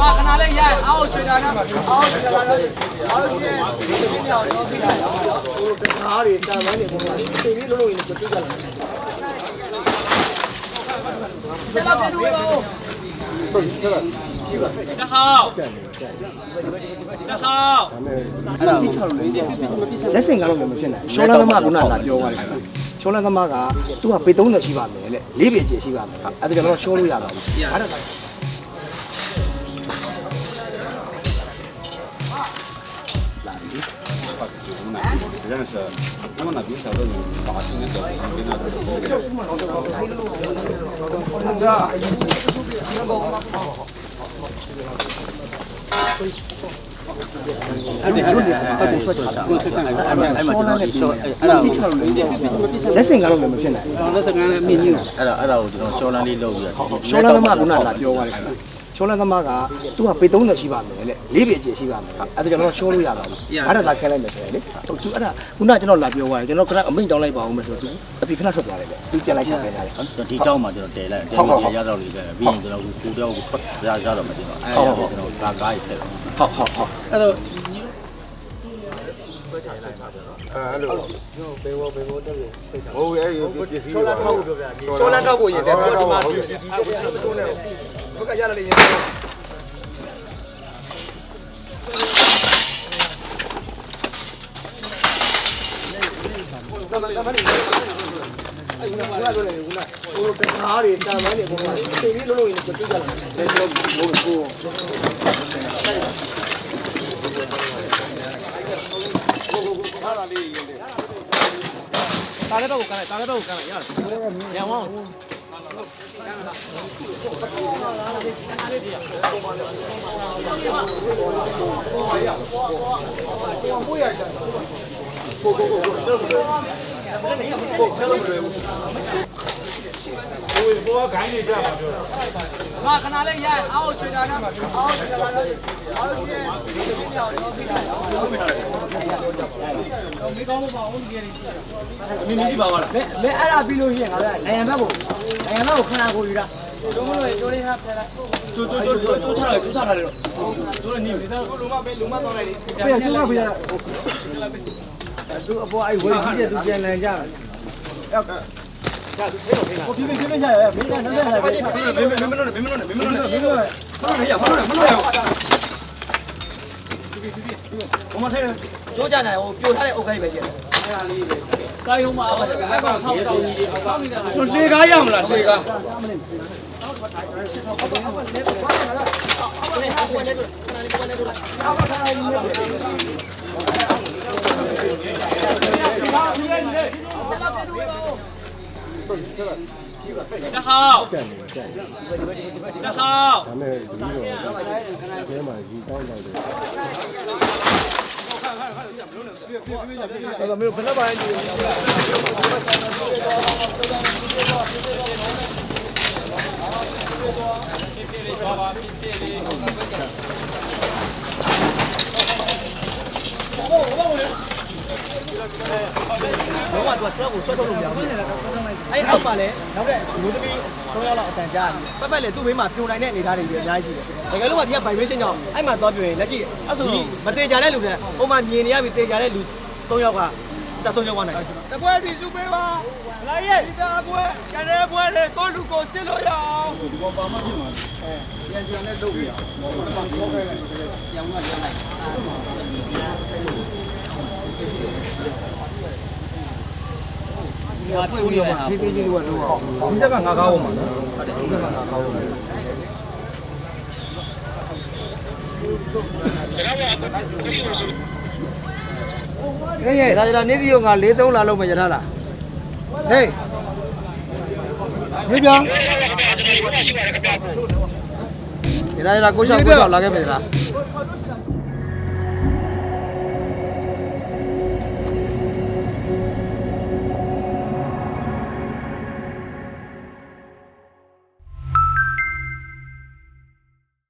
ဟာခဏလေးရအောင်အောင်ချွေတာနော်အောင်ချွေတာနော်အောင်ချွေရှင်းပြအောင်တော့ပြလိုက်အောင်နော်အားတွေတာမန်းနေပုံမှာသိပြီးလုံးလုံးရင်ပြပြကြလာတယ်ဆက်လာပြန်တွေ့ပါဦးတဟောင်းတဟောင်းလက်စင်ကတော့လည်းမဖြစ်နိုင်ရှောလန်းသမားကခုနကလာပြောသွားတယ်ခင်ဗျရှောလန်းသမားကသူကပေ30ရှိပါမယ်လေ၄ပေကျရှိပါမယ်အဲ့ဒါကျွန်တော်ရှောလို့ရပါဘူးအဲ့ဒါ လက်စင်ကတော့လည်းမဖြစ်နိုင်လက်စကန်လည်းမြင့်ကြီးအဲ့ဒါအဲ့ဒါကိုကျွန်တော်ရှောလန်းလေးလုပ်ပြီးတော့ရှောလန်းသမားကခုနကလာပြောသွားတယ်ခင်ဗျ ရှောလန်းသမားကသူကပေ30ရှိပါမယ်လေ၄ပေအကျယ်ရှိပါမယ်အဲ့ဒါကျွန်တော်ရှောလို့ရပါဘူးအဲ့ဒါသာခဲလိုက်မယ်ဆိုရင်လေဟုတ်သူအဲ့ဒါခုနကျွန်တော်လာပြောသွားတယ်ကျွန်တော်ခဏအမိန်တောင်းလိုက်ပါဦးမယ်ဆိုတော့သူအစီခဏထွက်သွားတယ်လေသူပြန်လိုက်ချက်ပြန်လာတယ်ဒီကြောက်မှာကျွန်တော်တဲလိုက်တဲလို့ရတော့လေပြီးရင်ကျွန်တော်ကိုတောက်ကိုထွက်ရရတော့မသိတော့အဲ့ဒါကျွန်တော်ဒါကားကြီးထည့်ဟုတ်ဟုတ်ဟုတ်အဲ့တော့အဲ့လိုဘေဘောဘေဘောတက်ပြီးဖိတ်ချာဟုတ်ရဲ့ပစ္စည်းတွေပါချောလာထောက်ကိုပြောပြချောလာထောက်ကိုရင်တက်ပြီးတော့ဒီမှာဒီဒီဒီ ရဲ့ဒီတော့နဲ့ဘုကရရလေးရင်အဲ့ဒါကလည်းခုနဟိုကားတွေတာမန်းနေပုံမှာသိပြီးလုံးလုံးရင်ပြပြကြလာတယ်လေကျွန်တော်ဘိုးကိုတာကတော့ကန်လိုက်တာကတော့ကန်လိုက်ရတယ်ရအောင် ကိုကိုကိုကို ဟာခဏလေးရအောင်ချွေတာနော်အောင်ချွေတာနော်အောင်ချွေရှင်းပြအောင်တော့ပြလိုက်အောင်မေကောင်းလို့ပါအောင်ဒီရီမင်းမရှိပါဘူးလားမဲမဲအဲ့ဒါပြီးလို့ရှိရင်ငါတို့နိုင်ငံဘက်ကိုနိုင်ငံဘက်ကိုခဏကိုယူတာတို့မလို့ကျိုးလေးဟာဖက်လိုက်ကျိုးကျိုးကျိုးကျိုးကျိုးချလိုက်ကျိုးချထားတယ်တော့ကျိုးလည်းနေပြီဒါကလုံးမပဲလုံးမတော့လိုက်လေပြန်ကျိုးကပြန်သူအပေါ်အဲ့ဝေကြီးတဲ့သူပြန်လည်ကြတယ် ကိုဒီမင်းဒီမင်းရရမင်းလည်းဆက်ဆက်လိုက်ပဲမင်းမင်းမလို့မင်းမလို့မင်းမလို့မင်းမလို့မင်းမလို့ရမလို့မလို့ရဘုမထဲကျိုးကြနေဟိုပြိုထားတဲ့အုတ်ခိုင်းပဲရှိတယ်အဲ့ဒါလေးပဲကာယုံမှာအဲ့ကောင်ထောက်တောင်းကြီးတွေအောက်နေတာလေကားရမလားလေကား တဟောင်းတဟောင်းဒါနဲ့ဒီတော့အဲမှာရီတောင်းလိုက်တယ်အဲ့ဒါမျိုးဘယ်နှပိုင်းနေလုံးဝ သူကခြေထောက်ကိုဆွဲထုတ်လို့မရဘူးအဲ့အောက်မှာလည်းနောက်တဲ့လူသမီး၃ယောက်လောက်အတန်ကြားတယ်ပတ်ပတ်လည်းသူ့ဘေးမှာပြိုနိုင်တဲ့အနေအထားတွေအများကြီးရှိတယ်တကယ်လို့ကဒီက vibration ကြောင့်အဲ့မှာသွားပြိုရင်လက်ရှိအဲ့ဆိုမတေချာတဲ့လူတွေပုံမှန်မြင်နေရပြီတေချာတဲ့လူ၃ယောက်ကတက်ဆုံးရောက်သွားနိုင်တယ်တပွဲဒီစုပေးပါလာရဲ့ဒီသားပွဲကျန်တဲ့ပွဲတွေကိုလူကိုတစ်လို့ရအောင်ဒီက ဖွင့်ပြီးတော့ဖြည်းဖြည်းချင်းလို့ကတော့ဒီကငါကားပေါ်မှာနော်ဟုတ်တယ်ဒီကငါကားပေါ်မှာဟေးဟေးဒါကြတာနေပြီးတော့ငါ၄3လာလုံးမရထားလားဟေးဒီပြောဒါကြတာကိုရှောက်ကိုရှောက်လာခဲ့မယ်လား